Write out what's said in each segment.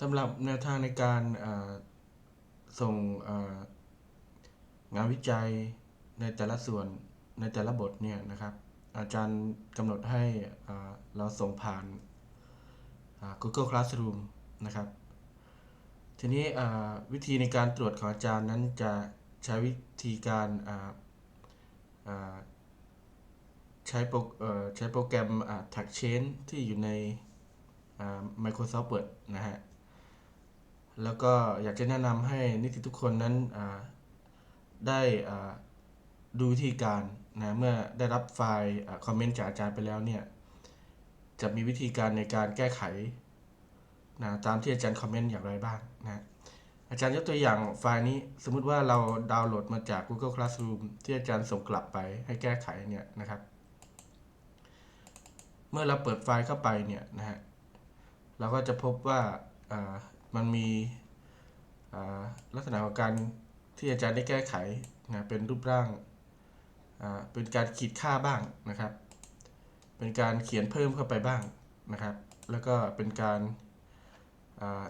สำหรับแนวทางในการส่งงานวิจัยในแต่ละส่วนในแต่ละบทเนี่ยนะครับ อาจารย์กำหนดให้เราส่งผ่าน Google Classroom นะครับ ทีนี้วิธีในการตรวจของอาจารย์นั้นจะใช้วิธีการใช้โปรใช้โปรแกรม Tag Change ที่อยู่ใน Microsoft Word นะฮะ แล้วก็อยากจะแนะนำให้นิสิตทุกคนนั้นได้ดูวิธีการนะเมื่อได้รับไฟล์คอมเมนต์จากอาจารย์ไปแล้วเนี่ยจะมีวิธีการในการแก้ไขนะตามที่อาจารย์คอมเมนต์อย่างไรบ้างนะอาจารย์ยกตัวอย่างไฟล์นี้สมมุติว่าเราดาวน์โหลดมาจาก Google Classroom ที่อาจารย์ส่งกลับไปให้แก้ไขเนี่ยนะครับ เมื่อเราเปิดไฟล์เข้าไปเนี่ยนะฮะเราก็จะพบว่า มันมีลักษณะของการที่อาจารย์ได้แก้ไขนะเป็นรูปร่างเป็นการขีดค่าบ้างนะครับ เป็นการเขียนเพิ่มเข้าไปบ้างนะครับ แล้วก็เป็นการ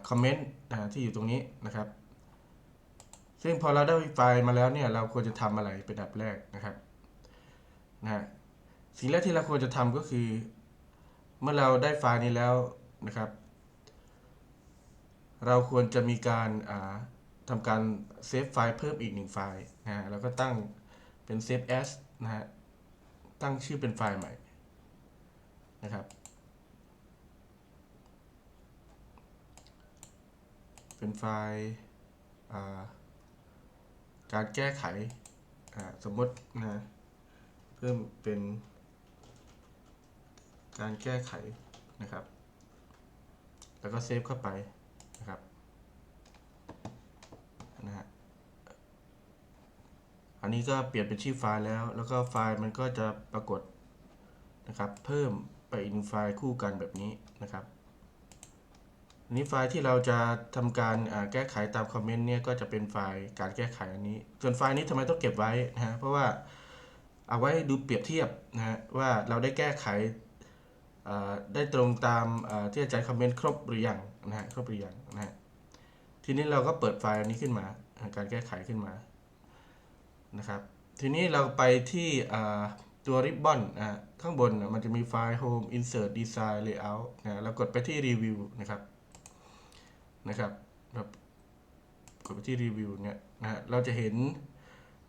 คอมเมนต์ที่อยู่ตรงนี้นะครับ ซึ่งพอเราได้ไฟล์มาแล้วเนี่ยเราควรจะทำอะไรเป็นอันดับแรกนะครับนะสิ่งแรกที่เราควรจะทำก็คือ เมื่อเราได้ไฟล์นี้แล้วนะครับ เราควรจะมีการอ่าทำการเซฟไฟล์เพิ่มอีกหนึ่งไฟล์นะฮะแล้วก็ตั้งเป็น save as นะฮะตั้งชื่อเป็นไฟล์ใหม่นะครับ เป็นไฟล์การแก้ไขสมมตินะเพิ่มเป็นการแก้ไขนะครับ แล้วก็เซฟเข้าไป นะครับนะฮะอันนี้ก็เปลี่ยนเป็นชื่อไฟล์แล้ว แล้วก็ไฟล์มันก็จะปรากฏนะครับ เพิ่มไปอีกหนึ่งไฟล์คู่กันแบบนี้นะครับอันนี้ไฟล์ที่เราจะทำการแก้ไขตามคอมเมนต์เนี่ยก็จะเป็นไฟล์การแก้ไขอันนี้ ส่วนไฟล์นี้ทำไมต้องเก็บไว้นะฮะเพราะว่าเอาไว้ดูเปรียบเทียบนะฮะว่าเราได้แก้ไข ได้ตรงตามที่อาจารย์คอมเมนต์ครบหรือยังนะฮะครบหรือยังนะฮะทีนี้เราก็เปิดไฟล์อันนี้ขึ้นมาการแก้ไขขึ้นมานะครับทีนี้เราไปที่ตัวริบบอนอ่าข้างบนมันจะมีไฟล์ Home Insert Design Layout นะเรากดไปที่ Review นะครับนะครับเรากดไปที่ Review เนี่ยนะฮะเราจะเห็น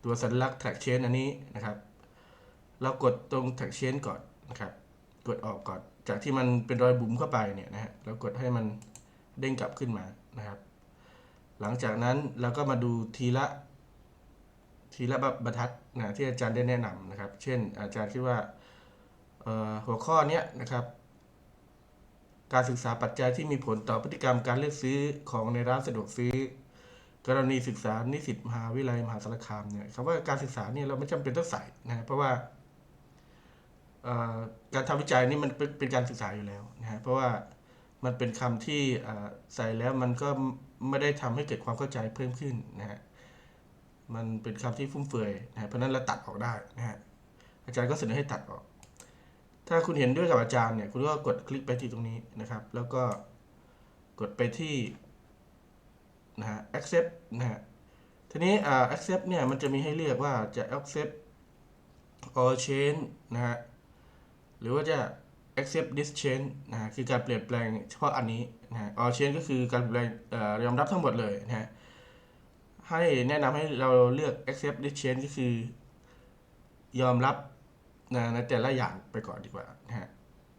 ตัวสัญลักษณ์ Track Change อันนี้นะครับ เรากดตรง Track Change ก่อนนะครับ กดออกก่อน จากที่มันเป็นรอยบุ๋มเข้าไปเนี่ยนะฮะเรากดให้มันเด้งกลับขึ้นมานะครับ หลังจากนั้นเราก็มาดูทีละ ทีละบรรทัดนะที่อาจารย์ได้แนะนำนะครับ เช่น อาจารย์คิดว่าหัวข้อนี้นะครับ การศึกษาปัจจัยที่มีผลต่อพฤติกรรมการเลือกซื้อของในร้านสะดวกซื้อ กรณีศึกษานิสิตมหาวิทยาลัยมหาสารคามเนี่ยคำว่าการศึกษาเนี่ยเราไม่จำเป็นต้องใส่นะเพราะว่า การทำวิจัยนี่มันเป็นการศึกษาอยู่แล้วนะฮะเพราะว่ามันเป็นคำที่ใส่แล้วมันก็ไม่ได้ทำให้เกิดความเข้าใจเพิ่มขึ้นนะฮะมันเป็นคำที่ฟุ่มเฟือยนะฮะเพราะฉะนั้นเราตัดออกได้นะฮะอาจารย์ก็เสนอให้ตัดออก ถ้าคุณเห็นด้วยกับอาจารย์เนี่ยคุณก็กดคลิกไปที่ตรงนี้นะครับ แล้วก็กดไปที่นะฮะ accept นะฮะทีนี้อ่า accept เนี่ยมันจะมีให้เลือกว่าจะ accept or change นะฮะ หรือว่าจะ accept this change นะฮะคือการเปลี่ยนแปลงเฉพาะอันนี้นะฮะ all change ก็คือการเปลี่ยนแปลงเอ่อยอมรับทั้งหมดเลยนะฮะให้แนะนำให้เราเลือก accept this change ก็คือยอมรับนะในแต่ละอย่างไปก่อนดีกว่านะฮะ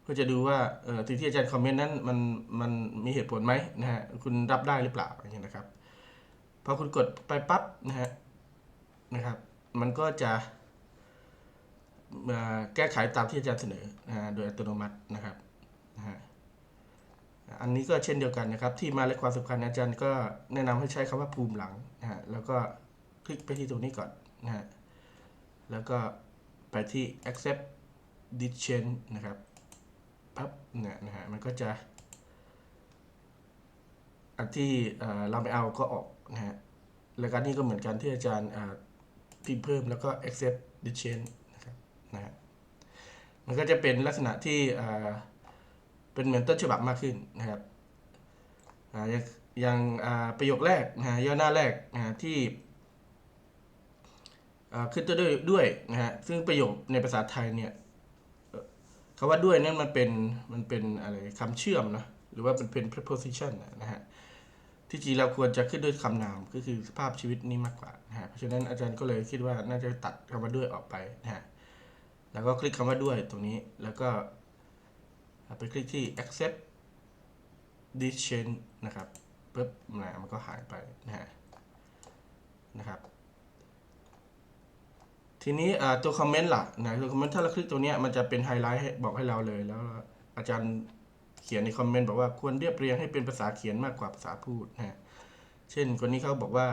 เพื่อจะดูว่าเออที่ที่อาจารย์คอมเมนต์นั้นมันมันมีเหตุผลไหมนะฮะคุณรับได้หรือเปล่าอย่างเงี้ยนะครับพอคุณกดไปปั๊บนะฮะนะครับ มันก็จะ แก้ไขตามที่อาจารย์เสนอนะโดยอัตโนมัตินะครับนะฮะอันนี้ก็เช่นเดียวกันนะครับ ที่มาและความสำคัญอาจารย์ก็แนะนำให้ใช้คำว่าภูมิหลังนะฮะแล้วก็คลิกไปที่ตรงนี้ก่อนนะฮะแล้วก็ไปที่ accept this change นะครับปั๊บเนี่ยนะฮะมันก็จะ อันที่เราไม่เอาก็ออกนะฮะแล้วก็นี่ก็เหมือนกันที่อาจารย์พิมพ์เพิ่มแล้วก็ accept this change นะฮะมันก็จะเป็นลักษณะที่เป็นเหมือนต้นฉบับมากขึ้นนะครับอย่างประโยคแรกนะฮะย่อหน้าแรกนะฮะที่ขึ้นต้นด้วยด้วยนะฮะซึ่งประโยคในภาษาไทยเนี่ยคำว่าด้วยนั่นมันเป็นมันเป็นอะไรคำเชื่อมนะหรือว่ามันเป็น preposition นนะฮะที่จริงเราควรจะขึ้นด้วยคำนามก็คือสภาพชีวิตนี้มากกว่านะฮะเพราะฉะนั้นอาจารย์ก็เลยคิดว่าน่าจะตัดคำว่าด้วยออกไปนะฮะ แล้วก็คลิกคำว่าด้วยตรงนี้แล้วก็ไปคลิกที่ accept this change นะครับปุ๊บนะมันก็หายไปนะฮะนะครับ ทีนี้ตัวคอมเมนต์ล่ะนะตัวคอมเมนต์ถ้าเราคลิกตัวนี้มันจะเป็นไฮไลท์บอกให้เราเลยแล้ว อาจารย์เขียนในคอมเมนต์บอกว่าควรเรียบเรียงให้เป็นภาษาเขียนมากกว่าภาษาพูดนะฮะเช่นคนนี้เขาบอกว่า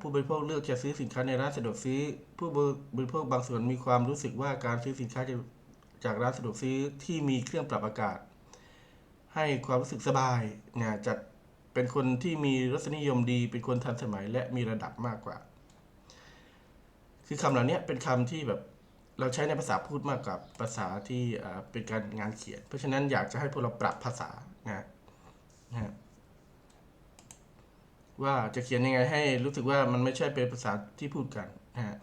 ผู้บริโภคเลือกจะซื้อสินค้าในร้านสะดวกซื้อ ผู้บริโภคบางส่วนมีความรู้สึกว่าการซื้อสินค้าจากร้านสะดวกซื้อที่มีเครื่องปรับอากาศ ให้ความรู้สึกสบายเนี่ยจัดเป็นคนที่มีรสนิยมดี เป็นคนทันสมัยและมีระดับมากกว่า คือคำเหล่านี้เป็นคำที่แบบเราใช้ในภาษาพูดมากกว่าภาษาที่เป็นการงานเขียน เพราะฉะนั้นอยากจะให้พวกเราปรับภาษานะนะ ว่าจะเขียนยังไงให้รู้สึกว่ามันไม่ใช่เป็นภาษาที่พูดกันนะฮะ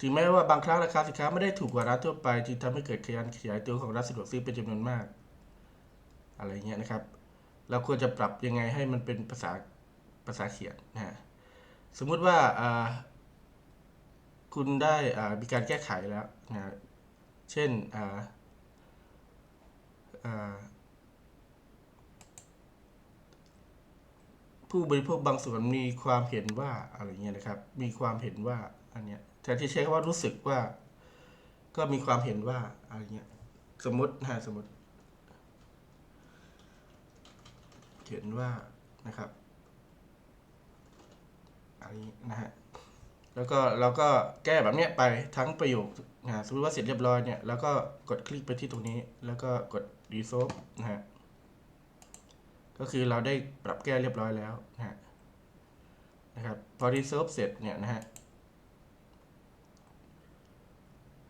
ถึงแม้ว่าบางครั้งราคาสินค้าไม่ได้ถูกกว่าร้านทั่วไปจึงทำให้เกิดการขยายตัวของร้านสะดวกซื้อเป็นจำนวนมาก อะไรเงี้ยนะครับ เราควรจะปรับยังไงให้มันเป็นภาษาภาษาเขียนนะฮะสมมุติว่าคุณได้มีการแก้ไขแล้วนะเช่นอ่าอ่า ผู้บริโภคบางส่วนมีความเห็นว่าอะไรเงี้ยนะครับ มีความเห็นว่าอันเนี้ยแทนที่ใช้คำว่ารู้สึกว่า ก็มีความเห็นว่าอะไรเงี้ยสมมตินะฮะสมมติเขียนว่านะครับอันนี้นะฮะแล้วก็เราก็แก้แบบเนี้ยไปทั้งประโยคนะสมมติว่าเสร็จเรียบร้อยเนี่ยแล้วก็กดคลิกไปที่ตรงนี้ แล้วก็กด resolve นะฮะ ก็คือเราได้ปรับแก้เรียบร้อยแล้วนะนะครับพอ resolve เสร็จเนี่ยนะฮะ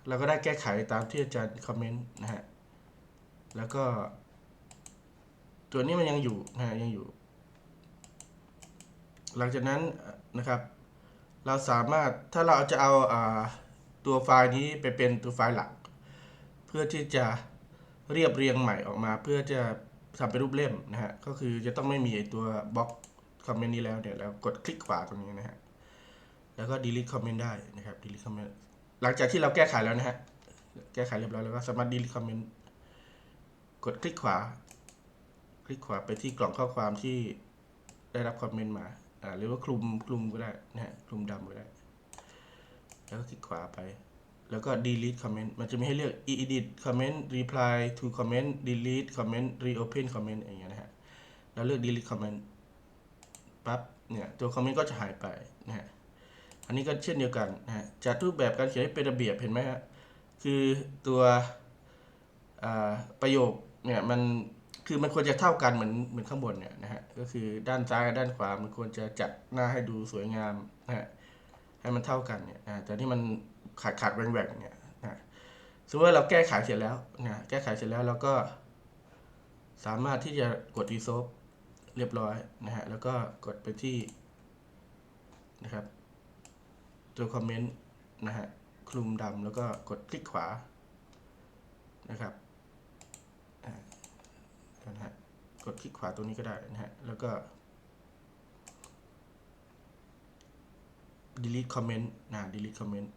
เราก็ได้แก้ไขตามที่อาจารย์คอมเมนต์นะฮะแล้วก็ ตัวนี้มันยังอยู่นะฮะยังอยู่ หลังจากนั้นนะครับเราสามารถถ้าเราจะเอาอาตัวไฟล์นี้ไปเป็นตัวไฟล์หลัก เพื่อที่จะเรียบเรียงใหม่ออกมา เพื่อจะ ทำเป็นรูปเล่มนะฮะ ก็คือจะต้องไม่มีไอตัวบล็อกคอมเมนต์นี้แล้วเนี่ยแล้วกดคลิกขวาตรงนี้นะฮะ แล้วก็ delete comment ได้นะครับ delete comment หลังจากที่เราแก้ไขแล้วนะฮะ แก้ไขเรียบร้อยแล้วก็สามารถ delete comment กดคลิกขวา คลิกขวาไปที่กล่องข้อความที่ได้รับคอมเมนต์มา อ่าหรือว่าคลุมคลุมก็ได้นะฮะ คลุมดำก็ได้ แล้วก็คลิกขวาไป แล้วก็ delete comment มันจะมีให้เลือก edit comment reply to comment delete comment reopen comment อย่างเงี้ยนะฮะแล้วเลือก delete comment ปั๊บเนี่ยตัวคอมเมนต์ก็จะหายไปนะฮะอันนี้ก็เช่นเดียวกันนะฮะจัดรูปแบบการเขียนให้เป็นระเบียบเห็นไหมฮะคือตัวประโยคเนี่ยมันคือมันควรจะเท่ากันเหมือนเหมือนข้างบนเนี่ยนะฮะก็คือด้านซ้ายกับด้านขวามันควรจะจัดหน้าให้ดูสวยงามนะฮะให้มันเท่ากันเนี่ยนะแต่ที่มัน ขาดขาดแหว่งแหว่งเนี่ยนะสมมติว่าเราแก้ไขเสร็จแล้วนะแก้ไขเสร็จแล้วเราก็ สามารถที่จะกด resolve เรียบร้อยนะฮะแล้วก็กดไปที่นะครับ ตัวคอมเมนต์นะฮะคลุมดำแล้วก็กดคลิกขวานะครับนะฮะกดคลิกขวาตรงนี้ก็ได้นะฮะแล้วก็ delete comment นะ delete comment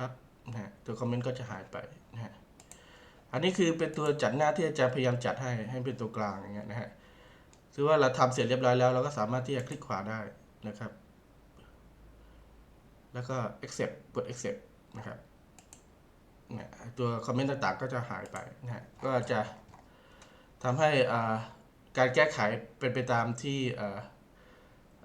ปั๊บนะฮะตัวคอมเมนต์ก็จะหายไปนะฮะอันนี้คือเป็นตัวจัดหน้าที่อาจารย์พยายามจัดให้ให้เป็นตัวกลางอย่างเงี้ยนะฮะคือว่าเราทำเสร็จเรียบร้อยแล้วเราก็สามารถที่จะคลิกขวาได้นะครับ แล้วก็ accept กด accept นะครับเนี่ยตัวคอมเมนต์ต่างๆ ก็จะหายไปนะฮะก็จะทำให้อ่าการแก้ไขเป็นไปตามที่อ่า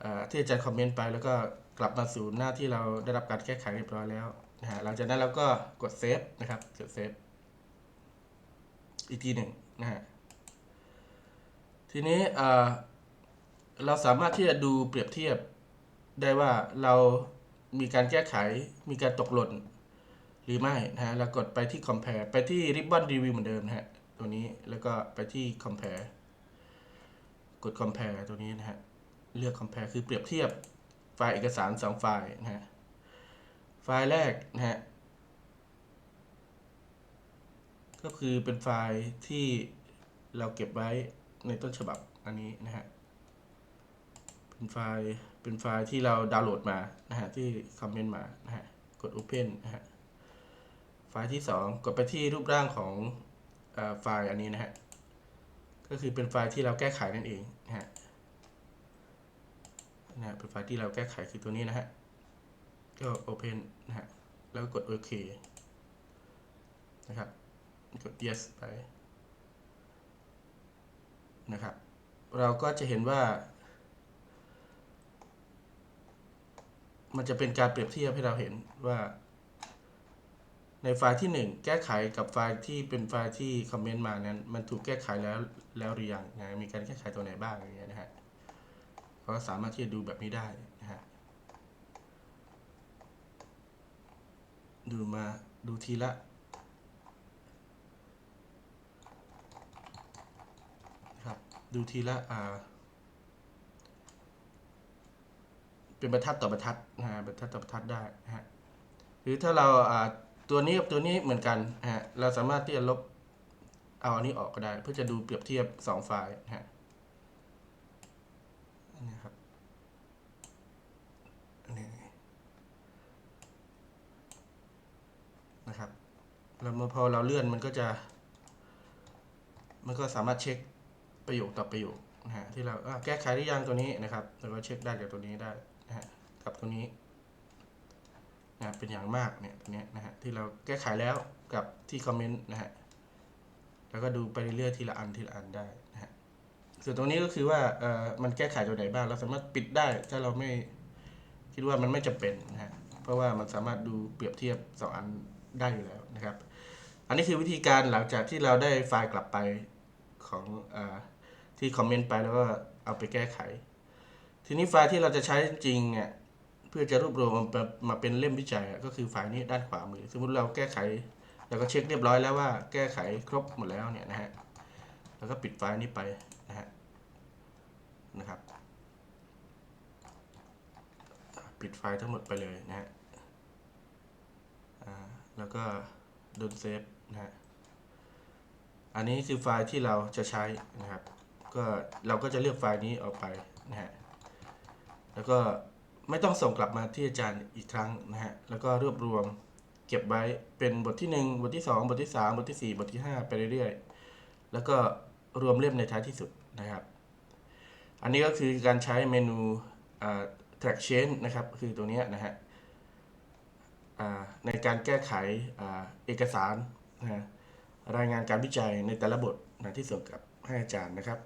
อ่าที่อาจารย์คอมเมนต์ไป แล้วก็กลับมาสู่หน้าที่เราได้รับการแก้ไขเรียบร้อยแล้ว นะฮะหลังจากนั้นเราก็กดเซฟนะครับกดเซฟอีกทีหนึ่งนะฮะทีนี้เราสามารถที่จะดูเปรียบเทียบได้ว่าเรามีการแก้ไขมีการตกหล่นหรือไม่นะฮะเรากดไปที่ compare ไปที่ ribbon review เหมือนเดิมนะฮะตัวนี้แล้วก็ไปที่ compare กด compare ตัวนี้นะฮะเลือก compare คือเปรียบเทียบไฟล์เอกสาร 2 ไฟล์นะฮะ ไฟล์แรกนะฮะ ก็คือเป็นไฟล์ที่เราเก็บไว้ในต้นฉบับอันนี้นะฮะ เป็นไฟล์ เป็นไฟล์ที่เราดาวน์โหลดมา นะฮะ ที่คอมเมนต์มา นะฮะ กด Open นะฮะ ไฟล์ที่ 2 กดไปที่รูปร่างของอไฟล์อันนี้นะฮะ ก็คือเป็นไฟล์ที่เราแก้ไขนั่นเองนะฮะนะเป็นไฟล์ที่เราแก้ไขคือตัวนี้นะฮะ ก็ Open นะฮะ แล้วก็กดโอเคนะครับ กด yes ไปนะครับ เราก็จะเห็นว่า มันจะเป็นการเปรียบเทียบให้เราเห็นว่า ในไฟล์ที่ 1 แก้ไขกับไฟล์ที่เป็นไฟล์ที่คอมเมนต์มานั้น มันถูกแก้ไขแล้วแล้วหรือยังนะมีการแก้ไขตัวไหนบ้างอย่างเงี้ยนะฮะก็สามารถที่จะดูแบบนี้ได้นะฮะ ดูมาดูทีละนะครับดูทีละอ่าเป็นบรรทัดต่อบรรทัดนะฮะบรรทัดต่อบรรทัดได้นะฮะหรือถ้าเราอ่าตัวนี้กับตัวนี้เหมือนกันนะฮะเราสามารถที่จะลบเอาอันนี้ออกก็ได้ เพื่อจะดูเปรียบเทียบสองไฟล์นะฮะนนี้ครับอันนี้ นะครับแล้วพอเราเลื่อนมันก็จะ มันก็สามารถเช็คประโยคต่อประโยคนะฮะที่เราแก้ไขได้ยังตัวนี้นะครับเราก็เช็คได้จากตัวนี้ได้นะฮะกับตัวนี้นะเป็นอย่างมากเนี่ยตัวนี้นะฮะที่เราแก้ไขแล้วกับที่คอมเมนต์นะฮะแล้วก็ดูไปเรื่อยๆทีละอันทีละอันได้นะฮะส่วนตรงนี้ก็คือว่าเอ่อมันแก้ไขตัวไหนบ้างเราสามารถปิดได้ถ้าเราไม่คิดว่ามันไม่จำเป็นนะฮะเพราะว่ามันสามารถดูเปรียบเทียบสองอัน ได้อยู่แล้วนะครับ อันนี้คือวิธีการหลังจากที่เราได้ไฟล์กลับไปของอที่คอมเมนต์ไปแล้วก็เอาไปแก้ไข ทีนี้ไฟล์ที่เราจะใช้จริงเนี่ยเพื่อจะรวบรวมมาเป็นเล่มวิจัยก็คือไฟล์นี้ด้านขวามือ สมมติเราแก้ไขเราก็เช็คเรียบร้อยแล้วว่าแก้ไขครบหมดแล้วเนี่ยนะฮะแล้วก็ปิดไฟล์นี้ไปนะฮะนะครับ ปิดไฟล์ทั้งหมดไปเลยนะฮะ แล้วก็โดนเซฟนะฮะอันนี้คือไฟล์ที่เราจะใช้นะครับ ก็เราก็จะเลือกไฟล์นี้ออกไปนะฮะแล้วก็ไม่ต้องส่งกลับมาที่อาจารย์อีกครั้งนะฮะแล้วก็รวบรวมเก็บไว้เป็นบทที่ 1 บทที่ 2 บทที่ 3 บทที่ 4 บทที่ 5 ไปเรื่อยๆ แล้วก็รวมเล่มในท้ายที่สุดนะครับ อันนี้ก็คือการใช้เมนู track change นะครับ คือตัวเนี้ยนะฮะ ในการแก้ไขอเอกสารนะรายงานการวิจัยในแต่ละบทนะที่ส่งกับให้อาจารย์นะครับ